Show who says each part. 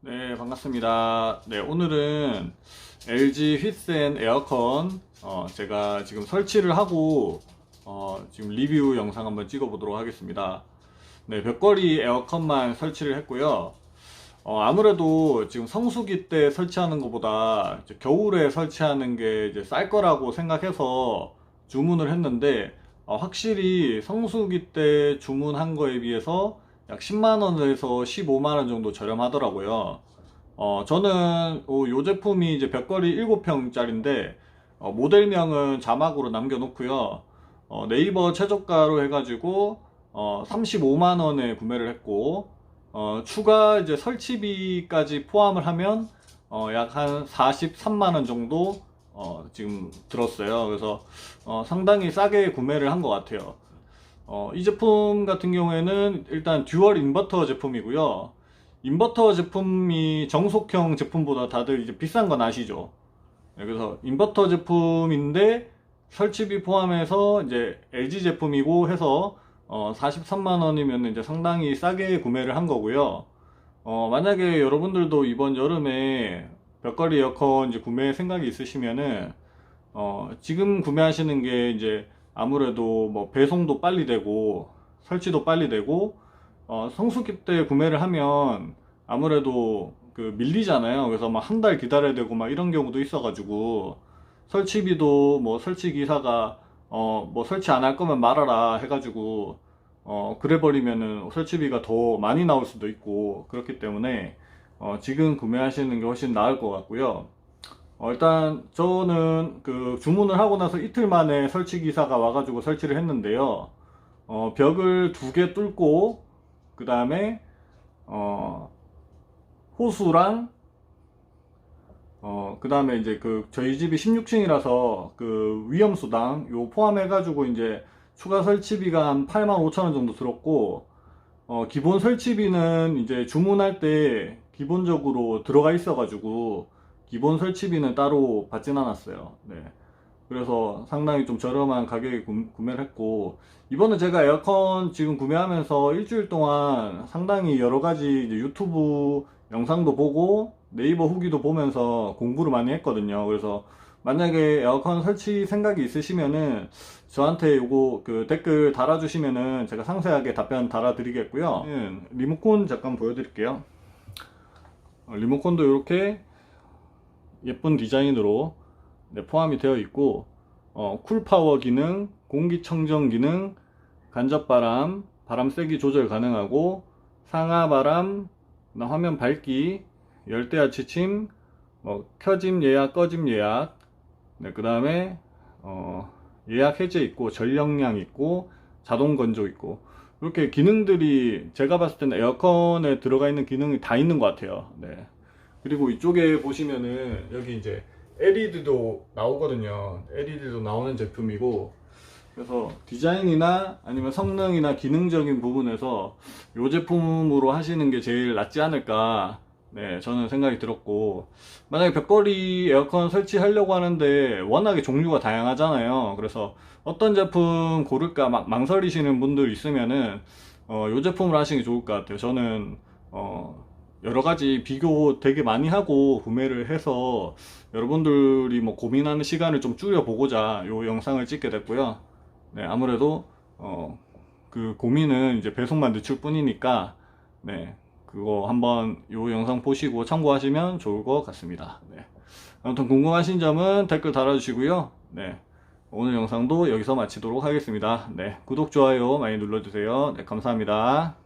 Speaker 1: 네, 반갑습니다. 네, 오늘은 LG 휘센 에어컨 어, 제가 지금 설치를 하고 어, 지금 리뷰 영상 한번 찍어 보도록 하겠습니다. 네, 벽걸이 에어컨만 설치를 했고요. 어, 아무래도 지금 성수기 때 설치하는 것보다 겨울에 설치하는 게 이제 쌀 거라고 생각해서 주문을 했는데 어, 확실히 성수기 때 주문한 거에 비해서 약 10만 원에서 15만 원 정도 저렴하더라고요. 어, 저는 어, 요 제품이 이제 벽걸이 7평짜리인데 어, 모델명은 자막으로 남겨놓고요. 어, 네이버 최저가로 해가지고 어, 35만 원에 구매를 했고 어, 추가 이제 설치비까지 포함을 하면 어, 약 한 43만 원 정도 어, 지금 들었어요. 그래서 어, 상당히 싸게 구매를 한 것 같아요. 어, 이 제품 같은 경우에는 일단 듀얼 인버터 제품이고요. 인버터 제품이 정속형 제품보다 다들 이제 비싼 건 아시죠? 네, 그래서 인버터 제품인데 설치비 포함해서 이제 LG 제품이고 해서 어, 43만 원이면 이제 상당히 싸게 구매를 한 거고요. 어, 만약에 여러분들도 이번 여름에 벽걸이 에어컨 이제 구매 생각이 있으시면은 어, 지금 구매하시는 게 이제 아무래도 뭐 배송도 빨리 되고 설치도 빨리 되고 어, 성수기 때 구매를 하면 아무래도 그 밀리잖아요. 그래서 막 한 달 기다려야 되고 막 이런 경우도 있어 가지고 설치비도 뭐 설치 기사가 어 뭐 설치 안 할 거면 말아라 해가지고 어 그래 버리면은 설치비가 더 많이 나올 수도 있고 그렇기 때문에 어 지금 구매하시는 게 훨씬 나을 것 같고요. 어, 일단 저는 그 주문을 하고 나서 이틀 만에 설치 기사가 와가지고 설치를 했는데요. 어, 벽을 두 개 뚫고 그 다음에 어, 호수랑 어, 그 다음에 이제 그 저희 집이 16층이라서 그 위험수당 요 포함해가지고 이제 추가 설치비가 한 8만 5천 원 정도 들었고 어, 기본 설치비는 이제 주문할 때 기본적으로 들어가 있어가지고 기본 설치비는 따로 받진 않았어요. 네. 그래서 상당히 좀 저렴한 가격에 구, 구매를 했고 이번에 제가 에어컨 지금 구매하면서 일주일 동안 상당히 여러 가지 유튜브 영상도 보고 네이버 후기도 보면서 공부를 많이 했거든요. 그래서 만약에 에어컨 설치 생각이 있으시면은 저한테 요거 그 댓글 달아주시면은 제가 상세하게 답변 달아드리겠고요. 음, 리모컨 잠깐 보여드릴게요. 어, 리모컨도 이렇게 예쁜 디자인으로 네, 포함이 되어 있고 어, 쿨파워 기능, 공기청정 기능, 간접바람, 바람 세기 조절 가능하고 상하바람, 화면 밝기, 열대야 취침, 뭐 켜짐 예약, 꺼짐 예약, 네, 그 다음에 어, 예약 해제 있고 전력량 있고 자동 건조 있고 이렇게 기능들이 제가 봤을 때는 에어컨에 들어가 있는 기능이 다 있는 것 같아요. 네. 그리고 이쪽에 보시면은 여기 이제 LED도 나오거든요. LED도 나오는 제품이고 그래서 디자인이나 아니면 성능이나 기능적인 부분에서 이 제품으로 하시는 게 제일 낫지 않을까 네 저는 생각이 들었고 만약에 벽걸이 에어컨 설치하려고 하는데 워낙에 종류가 다양하잖아요 그래서 어떤 제품 고를까 막 망설이시는 분들 있으면은 어, 이 제품을 하시는 게 좋을 것 같아요 저는 어, 여러 가지 비교 되게 많이 하고 구매를 해서 여러분들이 뭐 고민하는 시간을 좀 줄여보고자 이 영상을 찍게 됐고요. 네, 아무래도 어, 그 고민은 이제 배송만 늦출 뿐이니까 네, 그거 한번 이 영상 보시고 참고하시면 좋을 것 같습니다. 네. 아무튼 궁금하신 점은 댓글 달아주시고요. 네. 오늘 영상도 여기서 마치도록 하겠습니다. 네. 구독, 좋아요 많이 눌러주세요. 네, 감사합니다.